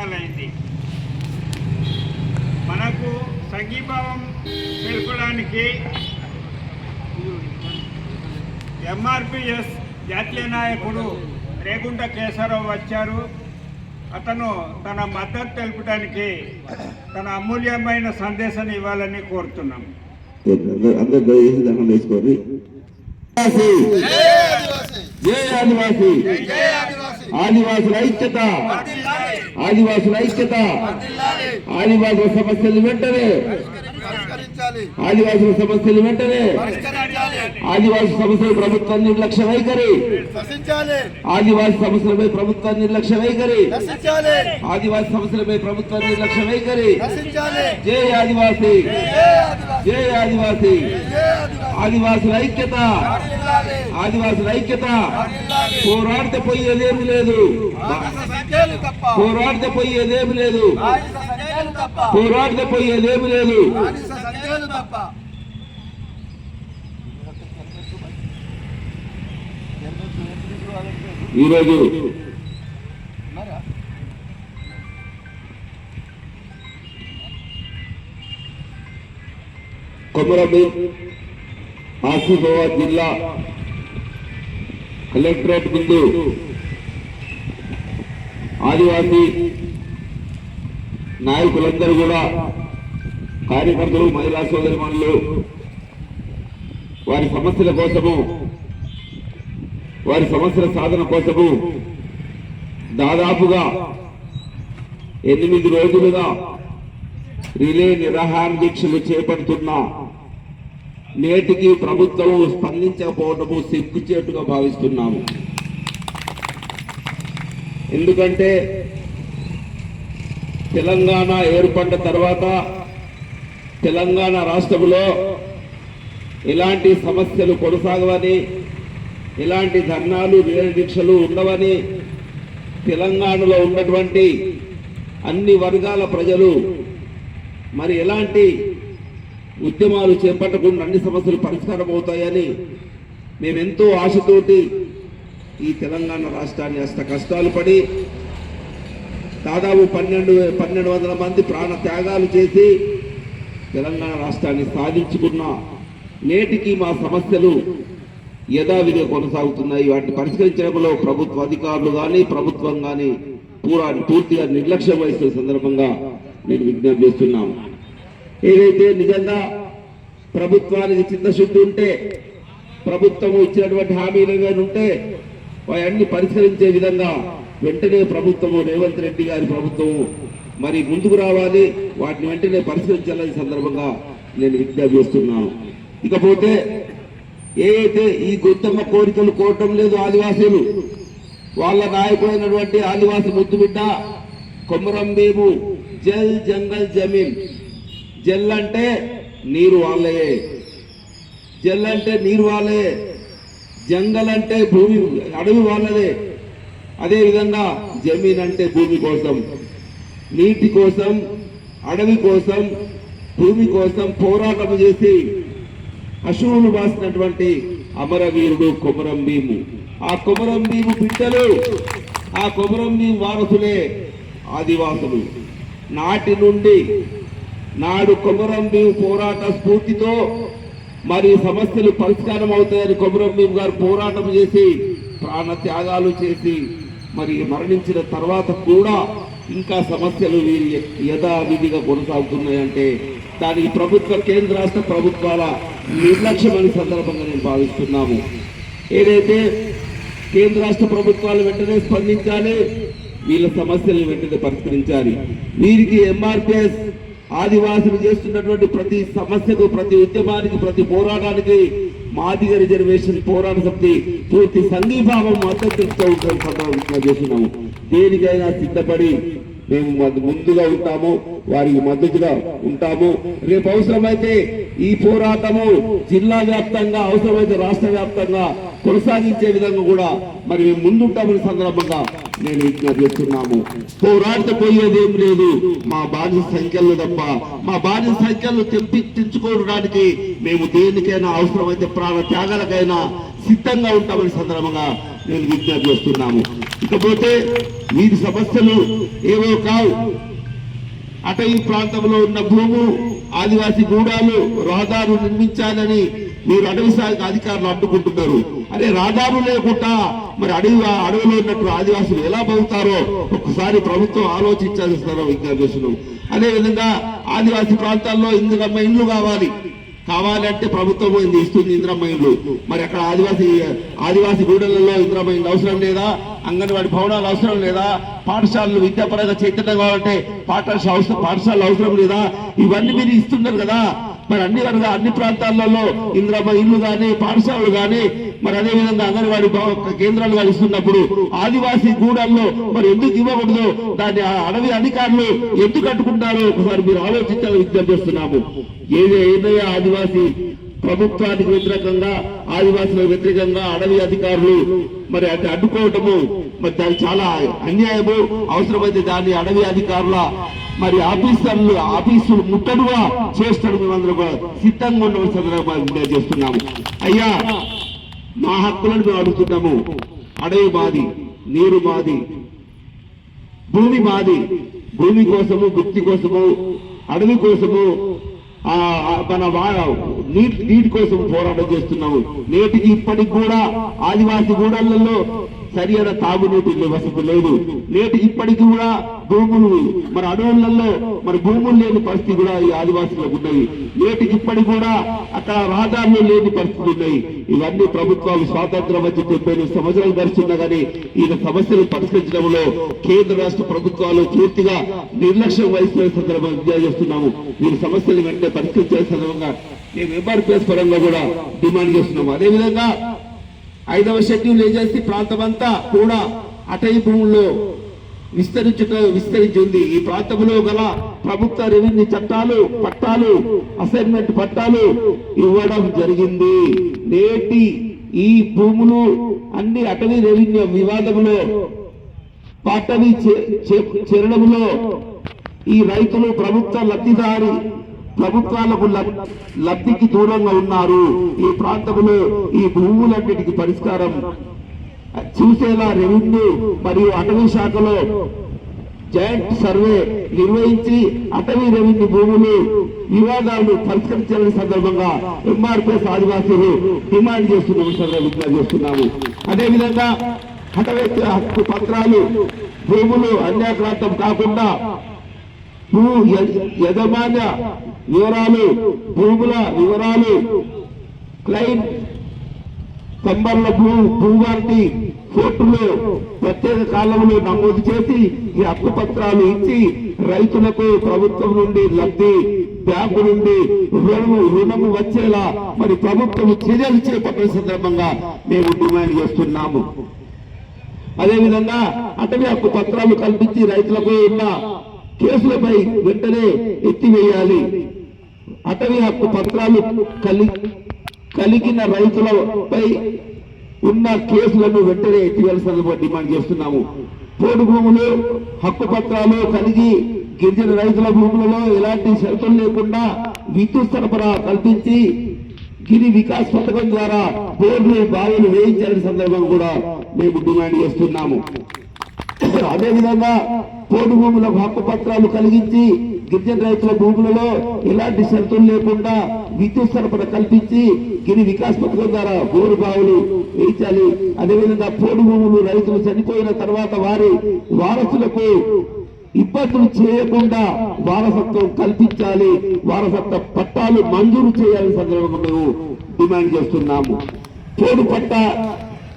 దినాలైంది మనకు సంఘీభావం తెలుపడానికి ఎంఆర్పిఎస్ జాతీయ నాయకుడు రేగుంట కేశవరావు వచ్చారు. అతను తన మద్దతు తెలుపడానికి తన అమూల్యమైన సందేశాన్ని ఇవ్వాలని కోరుతున్నాం. అందరు అందరు దయచేసి దండం వేసుకోండి జై ఆదివాసి. ఆదివాసుల ఐక్యత. ఆదివాసుల ఐక్యత. ఆదివాసుల సమస్యలు వెంటనే. ఆదివాసుల సమస్యలు వెంటనే. ఆదివాసి సమస్యలు ప్రభుత్వం నిర్లక్ష్య వైఖరి. ఆదివాసి సమస్యలపై ప్రభుత్వం నిర్లక్ష్య వైఖరి. ఆదివాసి సమస్యలపై ప్రభుత్వం నిర్లక్ష్య వైఖరి. జై ఆదివాసి. జై ఆదివాసి. ఆదివాసుల ఐక్యత. ఆదివాసుల ఐక్యత. పోరాడితే పోయేదేమి లేదు. పోరాడితే పోయేదేమి లేదు. పోరాడితే పోయేదేమి లేదు బానిస సంఖ్యలు తప్ప ఈరోజు కొమరబి ఆసిఫాబాద్ జిల్లా కలెక్టరేట్ ముందు ఆదివాసీ నాయకులందరూ కూడా కార్యకర్తలు మహిళా సోదరిమణులు వారి సమస్యల కోసము వారి సమస్యల సాధన కోసము దాదాపుగా ఎనిమిది రోజులుగా రిలే నిరాహార దీక్షలు చేపడుతున్నా నేటికి ప్రభుత్వం స్పందించకపోవటము సిగ్గుచేటుగా భావిస్తున్నాము. ఎందుకంటే తెలంగాణ ఏర్పడ్డ తర్వాత తెలంగాణ రాష్ట్రంలో ఎలాంటి సమస్యలు కొనసాగవని ఎలాంటి ధర్నాలు దీక్షలు ఉండవని తెలంగాణలో ఉన్నటువంటి అన్ని వర్గాల ప్రజలు మరి ఎలాంటి ఉద్యమాలు చేపట్టకుండా అన్ని సమస్యలు పరిష్కారం అవుతాయని మేమెంతో ఆశతోటి ఈ తెలంగాణ రాష్ట్రాన్ని అష్ట కష్టాలు పడి దాదాపు పన్నెండు పన్నెండు వందల మంది ప్రాణ త్యాగాలు చేసి తెలంగాణ రాష్ట్రాన్ని సాధించుకున్న నేటికి మా సమస్యలు యథావిధిగా కొనసాగుతున్నాయి. వాటిని పరిష్కరించడంలో ప్రభుత్వ అధికారులు కానీ ప్రభుత్వం కానీ పూరా పూర్తిగా నిర్లక్ష్యం వహిస్తున్న సందర్భంగా నేను విజ్ఞప్తి చేస్తున్నాను. ఏదైతే నిజంగా ప్రభుత్వానికి చిత్తశుద్ధి ఉంటే ప్రభుత్వం ఇచ్చినటువంటి హామీలు ఏమైనా ఉంటే అవన్నీ పరిష్కరించే విధంగా వెంటనే ప్రభుత్వము రేవంత్ రెడ్డి గారి ప్రభుత్వము మరి ముందుకు రావాలి. వాటిని వెంటనే పరిష్కరించాలని సందర్భంగా నేను విజ్ఞప్తి చేస్తున్నాను. ఇకపోతే ఏదైతే ఈ గుత్తమ్మ కోరికలు కోరటం లేదు ఆదివాసీలు వాళ్ళ నాయకుడైనటువంటి ఆదివాసి ముద్దుబిడ్డ కొమరం భీము జల్ జంగల్ జమీన్. జల్ అంటే నీరు వాళ్ళయే. జల్ అంటే నీరు వాళ్ళే జంగల్ అంటే భూమి అడవి వాళ్ళదే. అదే విధంగా జమీన్ అంటే భూమి కోసం నీటి కోసం అడవి కోసం భూమి కోసం పోరాటం చేసి అశువులు వాసినటువంటి అమరవీరుడు కొమరం భీము. ఆ కొమరం భీము బిడ్డలు ఆ కొమరం భీము వారసులే ఆదివాసులు. నాటి నుండి నాడు కొమరం భీము పోరాట స్ఫూర్తితో మరి సమస్యలు పరిష్కారం అవుతాయని కొమరం భీము గారు పోరాటం చేసి ప్రాణ త్యాగాలు చేసి మరి మరణించిన తర్వాత కూడా ఇంకా సమస్యలు వీరి యథావిధిగా కొనసాగుతున్నాయంటే దానికి ప్రభుత్వ కేంద్ర రాష్ట్ర ప్రభుత్వాల నిర్లక్ష్యమని సందర్భంగా నేను భావిస్తున్నాము. ఏదైతే కేంద్ర రాష్ట్ర ప్రభుత్వాలు వెంటనే స్పందించాలి వీళ్ళ సమస్యలను వెంటనే పరిష్కరించాలి. వీరికి ఎంఆర్పిఎస్ ఆదివాసులు చేస్తున్నటువంటి ప్రతి సమస్యకు ప్రతి ఉద్యమానికి ప్రతి పోరాటానికి మాదిగ రిజర్వేషన్ పోరాట సమితి పూర్తి సంఘీభావం మద్దతు ఇస్తూ ఉంటాం సందర్భంగా చేస్తున్నాము. దేనికైనా సిద్ధపడి మేము మద్ద- ముందుగా ఉంటాము వారికి మద్దతుగా ఉంటాము. రేపు అవసరమైతే ఈ పోరాటము జిల్లా వ్యాప్తంగా అవసరమైతే రాష్ట్ర వ్యాప్తంగా కొనసాగించే విధంగా కూడా మరి మేము ముందుంటామని సందర్భంగా నేను విజ్ఞప్తి చేస్తున్నాము. పోరాటపోయేదేం లేదు. మా బాధ్యత సంఖ్యలు తప్ప మా బాధ్యత సంఖ్యలు తెప్పించుకోవడానికి మేము దేనికైనా అవసరమైతే ప్రాణ త్యాగాలకైనా సిద్ధంగా ఉంటామని సందర్భంగా నేను విజ్ఞప్తి చేస్తున్నాము. ఇకపోతే వీరి సమస్యలు ఏవో కావు. అటవీ ప్రాంతంలో ఉన్న భూము ఆదివాసీ గూడాలు రహదారులు నిర్మించాలని మీరు అటవీ శాఖ అధికారులు అడ్డుకుంటున్నారు అరే రహదారులు లేకుండా మరి అడవి అడవిలో ఉన్నట్టు ఆదివాసులు ఎలా పోతారో ఒకసారి ప్రభుత్వం ఆలోచించాల్సిన విజ్ఞాపన చేస్తున్నాం. అదేవిధంగా ఆదివాసీ ప్రాంతాల్లో ఇందుకమ్మ ఇండ్లు కావాలి. కావాలంటే ప్రభుత్వం ఇది ఇస్తుంది ఇంద్రమ్మ మరి అక్కడ ఆదివాసీ ఆదివాసీ గూడెలలో ఇంద్రమ్మ అవసరం లేదా? అంగన్వాడి భవనాలు అవసరం లేదా? పాఠశాలలు విద్యాపరంగా చైతన్యం కావాలంటే పాఠశాల అవసరం పాఠశాలలు అవసరం లేదా? ఇవన్నీ మీరు ఇస్తున్నారు కదా. మరి అన్ని వర్గ అన్ని ప్రాంతాలలో ఇంద్రమ్మ ఇల్లు కానీ పాఠశాలలు కానీ మరి అదే విధంగా అంగన్వాడి కేంద్రాలు కానీ ఇస్తున్నప్పుడు ఆదివాసీ గూడల్లో మరి ఎందుకు ఇవ్వకూడదు? దాన్ని అడవి అధికారులు ఎందుకు కట్టుకుంటారు? ఒకసారి మీరు ఆలోచించాలని విజ్ఞప్తి చేస్తున్నాము ఏదే ఏదైనా ఆదివాసీ ప్రభుత్వానికి వ్యతిరేకంగా ఆదివాసులకు వ్యతిరేకంగా అడవి అధికారులు మరి అది అడ్డుకోవటము మరి దాని చాలా అన్యాయము. అవసరమైతే దాన్ని అడవి అధికారుల మరి ఆఫీసర్లు ఆఫీసులు ముట్టడుగా చేస్తాడు మేమందరూ కూడా. సిద్ధంగా ఉండవలసిన సందర్భంగా చేస్తున్నాము. అయ్యా మా హక్కులను మేము అడుగుతున్నాము. అడవి మాది నీరు మాది భూమి మాది భూమి కోసము గుప్తి కోసము అడవి కోసము ఆ మన వా- నీటి నీటి కోసం పోరాటం చేస్తున్నాము. నేటికి ఇప్పటికి కూడా ఆదివాసీ గూడలలో సరి అయిన తాగునీటి వసతి లేదు. నేటికి ఇప్పటికి కూడా భూములు మన అడవులలో మరి భూములు లేని పరిస్థితి కూడా ఈ ఆదివాసులకు ఉన్నాయి. నేటికి ఇప్పటికి కూడా అక్కడ రహదారులు లేని పరిస్థితి ఉన్నాయి. ఇవన్నీ ప్రభుత్వాలు స్వాతంత్రం వచ్చి డెబ్బై ఎనిమిది సంవత్సరాలు గడుస్తున్నా కానీ ఈ సమస్యలు పరిష్కరించడంలో కేంద్ర రాష్ట్ర ప్రభుత్వాలు పూర్తిగా నిర్లక్ష్యం వహిస్తున్న సందర్భంగా విజ్ఞప్తి చేస్తున్నాము. ఈ సమస్యలు వెంటనే పరిష్కరించే సందర్భంగా మేము ఎంఆర్పిఎస్ పరంగా కూడా డిమాండ్ చేస్తున్నాము. అదేవిధంగా ఐదవ షెడ్యూల్ ఏజెన్సీ ప్రాంతం అంతా కూడా అటవీ భూముల్లో విస్తరించుట విస్తరించింది. ఈ ప్రాంతంలో గల ప్రభుత్వ రెవెన్యూ చట్టాలు పట్టాలు అసైన్మెంట్ పట్టాలు ఇవ్వడం జరిగింది. నేటి ఈ భూములు అన్ని అటవీ రెవెన్యూ వివాదంలో పట్టవి చే- చే- చేరడంలో ఈ రైతులు ప్రభుత్వ లబ్ధిదారి ప్రభుత్వాలకు లబ్- లబ్ధికి దూరంగా ఉన్నారు. ఈ ప్రాంతంలో ఈ భూములన్నిటికీ పరిష్కారం చూసేలా రెవెన్యూ మరియు అటవీ శాఖలో జాయింట్ సర్వే నిర్వహించి అటవీ రెవెన్యూ భూములు వివాదాలు పరిష్కరించాలని సందర్భంగా ఎంఆర్పిఎస్ ఆదివాసీలు డిమాండ్ చేస్తున్న విజ్ఞప్తి చేస్తున్నాము అదేవిధంగా అటవీ హక్కు పత్రాలు భూములు అన్యాక్రాంతం కాకుండా భూ యజమాన్య వివరాలు భూముల వివరాలు క్లైంట్ నంబర్ల భూ భూవారికి కోర్టులో ప్రత్యేక కాలంలో నమోదు చేసి ఈ హక్కు పత్రాలు ఇచ్చి రైతులకు ప్రభుత్వం నుండి లబ్ధి బ్యాంకు నుండి రుణము రుణము వచ్చేలా మరి ప్రభుత్వం చర్యలు చేపట్టిన సందర్భంగా మేము డిమాండ్ చేస్తున్నాము. అదేవిధంగా అటవీ హక్కు పత్రాలు కల్పించి రైతులకు ఉన్న కేసులపై వెంటనే ఎత్తివేయాలి. అటవీ హక్కు పత్రాలు కలి కలిగిన రైతులపై ఉన్న కేసులను వెంటనే ఎత్తివేయాల్సిన డిమాండ్ చేస్తున్నాము. పోడు భూములు హక్కు పత్రాలు కలిగి గిరిజన రైతుల భూములలో ఎలాంటి షరతులు లేకుండా విద్యుత్ సరఫరా కల్పించి గిరి వికాస్ పథకం ద్వారా బోర్లు బావిలు వేయించాలని సందర్భం కూడా మేము డిమాండ్ చేస్తున్నాము. అదేవిధంగా పోడు భూములకు హక్కు పత్రాలు కలిగించి గిరిజన రైతుల భూములలో ఎలాంటి షరతులు లేకుండా విద్యుత్ సరఫరా కల్పించి గిరి వికాస్ పథకం ద్వారా బోరు బావులు వేయించాలి. అదేవిధంగా పోడు భూములు రైతులు చనిపోయిన తర్వాత వారి వారసులకు ఇబ్బందులు చేయకుండా వారసత్వం కల్పించాలి. వారసత్వ పట్టాలు మంజూరు చేయాలని సందర్భంగా మేము డిమాండ్ చేస్తున్నాము. పోడు పట్ట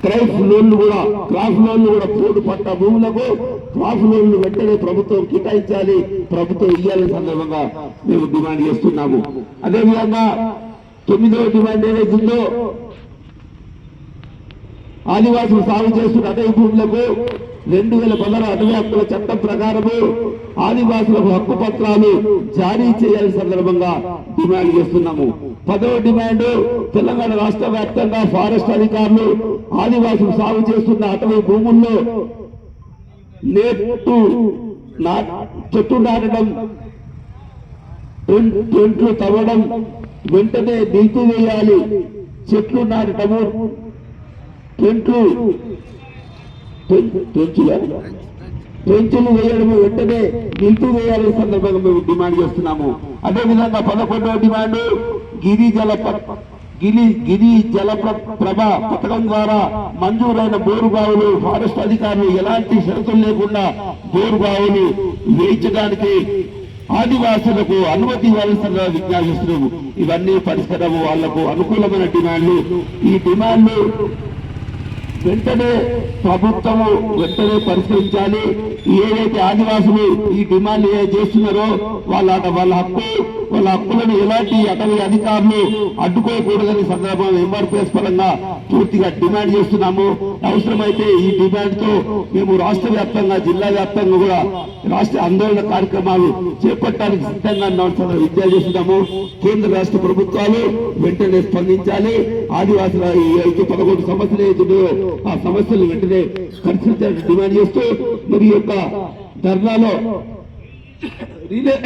క్రైఫ్ లోన్లు కూడా క్రాఫ్ లోన్లు కూడా తోడు పట్ట భూములకు క్రాఫ్ లోన్లు వెంటనే ప్రభుత్వం కేటాయించాలి ప్రభుత్వం ఇవ్వాలని సందర్భంగా మేము డిమాండ్ చేస్తున్నాము. అదేవిధంగా తొమ్మిదవ డిమాండ్ ఏదైతుందో ఆదివాసులు సాగు చేస్తున్న అదే భూములకు రెండు వేల పదహారు అటవీ హక్కుల చట్టం ప్రకారము ఆదివాసులకు హక్కు పత్రాలు జారీ చేయాల్సిన సందర్భంగా డిమాండ్ చేస్తున్నాము. పదవ డిమాండ్ తెలంగాణ రాష్ట్ర వ్యాప్తంగా ఫారెస్ట్ అధికారులు ఆదివాసులు సాగు చేస్తున్న అటవీ భూముల్లో నేటు చెట్టు నాటడం టెం- టెంట్లు తవ్వడం వెంటనే నిలిపివేయాలి చెట్లు నాటడము టెంట్లు ట్రెంచులా ట్రెంచులు వేయడం వెంటనే నిలిపి వేయాలని సందర్భంగా మేము డిమాండ్ చేస్తున్నాము. అదేవిధంగా పదకొండవ డిమాండ్ గిరి జల గిరి గిరి జల ప్రభ పథకం ద్వారా మంజూరైన బోరుబావులు ఫారెస్ట్ అధికారులు ఎలాంటి షరతులు లేకుండా బోరుబావులు వేయించడానికి ఆదివాసులకు అనుమతి ఇవ్వాల్సిన విజ్ఞాపిస్తున్నాము. ఇవన్నీ పరిష్కారం వాళ్ళకు అనుకూలమైన డిమాండ్లు. ఈ డిమాండ్లు వెంటనే ప్రభుత్వము వెంటనే పరిష్కరించాలి. ఏదైతే ఆదివాసులు ఈ డిమాండ్ ఏ చేస్తున్నారో వాళ్ళ వాళ్ళ హక్కు వాళ్ళ హక్కులను ఎలాంటి అటవీ అధికారులు అడ్డుకోకూడదని సందర్భం ఎంఆర్పిఎస్ పరంగా పూర్తిగా డిమాండ్ చేస్తున్నాము. అవసరమైతే ఈ డిమాండ్తో మేము రాష్ట్ర వ్యాప్తంగా జిల్లా వ్యాప్తంగా కూడా రాష్ట్ర ఆందోళన కార్యక్రమాలు చేపట్టడానికి సిద్ధంగా ఉన్నామని విద్యా చేస్తున్నాము. కేంద్ర రాష్ట్ర ప్రభుత్వాలు వెంటనే స్పందించాలి. ఆదివాసుల ఈ ఐదు పదకొండు సమస్యలు ఏదో ఆ సమస్యలు వెంటనే పరిష్కరించాలని డిమాండ్ చేస్తూ మరి యొక్క ధర్నాలో రిలే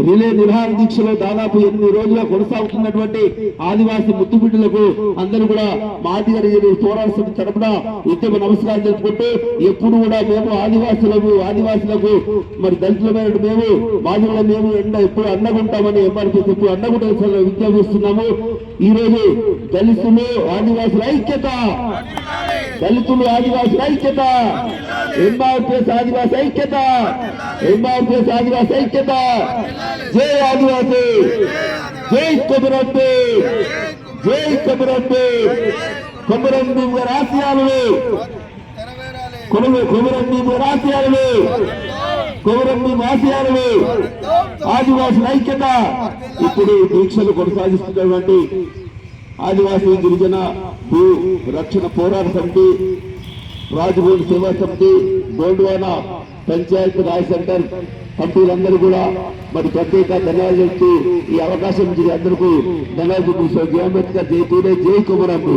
రిలే నిర్వహణ దీక్షలో దాదాపు ఎనిమిది రోజులుగా కొనసాగుతున్నటువంటి ఆదివాసీ ముద్దుబిడ్డలకు అందరూ కూడా మాదిగరి పోరాట సమితి తరపున ఉద్యమ నమస్కారం తెలుసుకుంటూ ఎప్పుడు కూడా మేము ఆదివాసులకు ఆదివాసులకు మరి దళితులమైన మేము మాదిగల మేము ఎండ ఎప్పుడు అన్నగుంటామని ఎంఆర్పీ ఎప్పుడు అన్నగుంటే విజ్ఞాపిస్తున్నాము ఈరోజు దళితులు ఆదివాసుల ఐక్యత. దళితులు ఆదివాసుల ఐక్యత. ఎంఆర్పిఎస్ ఆదివాసి ఐక్యత. ఎంఆర్పిఎస్ ఆదివాసి ఐక్యత. జై ఆదివాసి. జై కొమరంబి. జై కొమరంబి. కొమరంబి గారి కొమరంబి గారి కొమరంబి మాసియాలు ఆదివాసుల ఐక్యత. ఇప్పుడు దీక్షలు కొనసాగిస్తున్నటువంటి ఆదివాసీ గిరిజన భూ రక్షణ పోరాట సమితి రాజభవన్ సేవా సమితి గోండ్వానా పంచాయత్ రాయ్ సెంటర్ కమిటీలందరూ కూడా మరి ప్రత్యేక ధన్యవాదాలు చెప్తూ ఈ అవకాశం ఇచ్చిన అందరికీ ధన్యవాదాలు. జై అంబేద్కర్ జై పూరే జై కుమరమ్మ